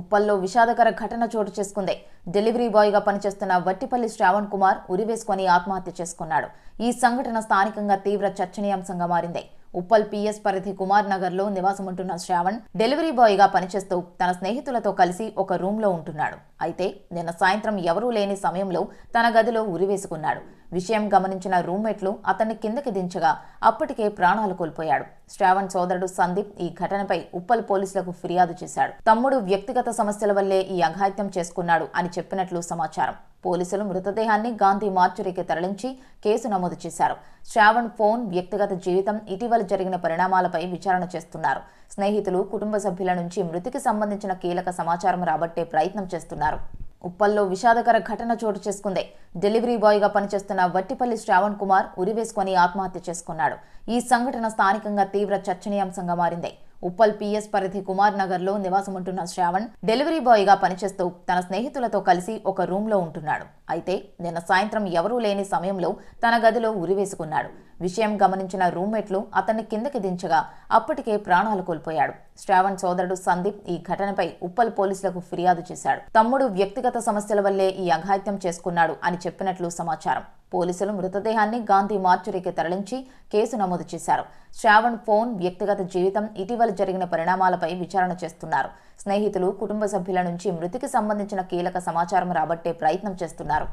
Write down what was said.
ఉప్పల్లో విషాదకర ఘటన చోటు చేసుకుంది. డెలివరీ బాయ్గా పనిచేస్తున్న వట్టిపల్లి శ్రావణ్ కుమార్ ఉరివేసుకొని ఆత్మహత్య చేసుకున్నాడు. ఈ సంఘటన స్థానికంగా తీవ్ర చర్చనీయాంశంగా మారింది. ఉప్పల్ పిఎస్ పరిధి కుమార్ నగర్లో నివాసముంటున్న శ్రావణ్ డెలివరీ బాయ్గా పనిచేస్తూ తన స్నేహితులతో కలిసి ఒక రూమ్లో ఉంటున్నాడు. అయితే నిన్న సాయంత్రం ఎవరూ లేని సమయంలో తన గదిలో ఉరివేసుకున్నాడు. విషయం గమనించిన రూమ్మేట్లు అతన్ని కిందకి దించగా అప్పటికే ప్రాణాలు కోల్పోయాడు. శ్రావణ్ సోదరుడు సందీప్ ఈ ఘటనపై ఉప్పల్ పోలీసులకు ఫిర్యాదు చేశాడు. తమ్ముడు వ్యక్తిగత సమస్యల వల్లే ఈ అఘాయిత్యం చేసుకున్నాడు అని చెప్పినట్లు సమాచారం. పోలీసులు మృతదేహాన్ని గాంధీ మార్చురీకి తరలించి కేసు నమోదు చేశారు. శ్రావణ్ ఫోన్ వ్యక్తిగత జీవితం ఇటీవల జరిగిన పరిణామాలపై విచారణ చేస్తున్నారు. స్నేహితులు కుటుంబ సభ్యుల నుంచి మృతికి సంబంధించిన కీలక సమాచారం రాబట్టే ప్రయత్నం చేస్తున్నారు. ఉప్పల్లో విషాదకర ఘటన చోటు చేసుకుంది. డెలివరీ బాయ్గా పనిచేస్తున్న వట్టిపల్లి శ్రావణ్ కుమార్ ఉరివేసుకొని ఆత్మహత్య చేసుకున్నాడు. ఈ సంఘటన స్థానికంగా తీవ్ర చర్చనీయాంశంగా మారింది. ఉప్పల్ పిఎస్ పరిధి కుమార్ నగర్లో నివాసముంటున్న శ్రావణ్ డెలివరీ బాయ్గా పనిచేస్తూ తన స్నేహితులతో కలిసి ఒక రూమ్లో ఉంటున్నాడు. అయితే నిన్న సాయంత్రం ఎవరూ లేని సమయంలో తన గదిలో ఉరివేసుకున్నాడు. విషయం గమనించిన రూమ్మేట్లు అతన్ని కిందకి దించగా అప్పటికే ప్రాణాలు కోల్పోయాడు. శ్రావణ్ సోదరుడు సందీప్ ఈ ఘటనపై ఉప్పల్ పోలీసులకు ఫిర్యాదు చేశాడు. తమ్ముడు వ్యక్తిగత సమస్యల వల్లే ఈ అఘాయిత్యం చేసుకున్నాడు అని చెప్పినట్లు సమాచారం. పోలీసులు మృతదేహాన్ని గాంధీ మార్చురీకి తరలించి కేసు నమోదు చేశారు. శ్రావణ్ ఫోన్ వ్యక్తిగత జీవితం ఇటీవల జరిగిన పరిణామాలపై విచారణ చేస్తున్నారు. స్నేహితులు కుటుంబ సభ్యుల నుంచి మృతికి సంబంధించిన కీలక సమాచారం రాబట్టే ప్రయత్నం చేస్తున్నారు.